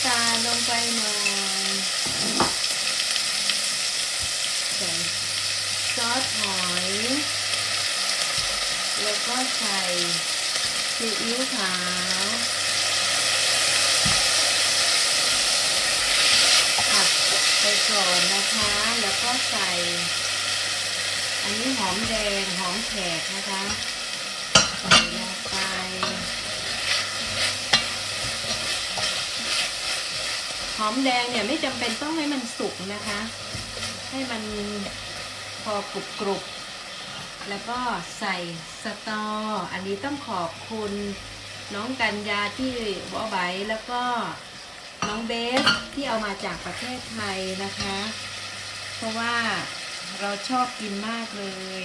ำตาลลงไปหน่อยใส่ซอสหอย แล้วก็ใส่ซีอิ๊วขาวผัดไปก่อนนะคะ แล้วก็ใส่ อันนี้หอมแดงหอมแขกนะคะ ใส่ลงไป ห อมแดงเนี่ยไม่จำเป็นต้องให้มันสุกนะคะ ให้มันพอกรุบกรุบๆแล้วก็ใส่สตอ อันนี้ต้องขอบคุณน้องกัญญาที่วอไบแล้วก็น้องเบสที่เอามาจากประเทศไทยนะคะ เพราะว่าเราชอบกินมากเลย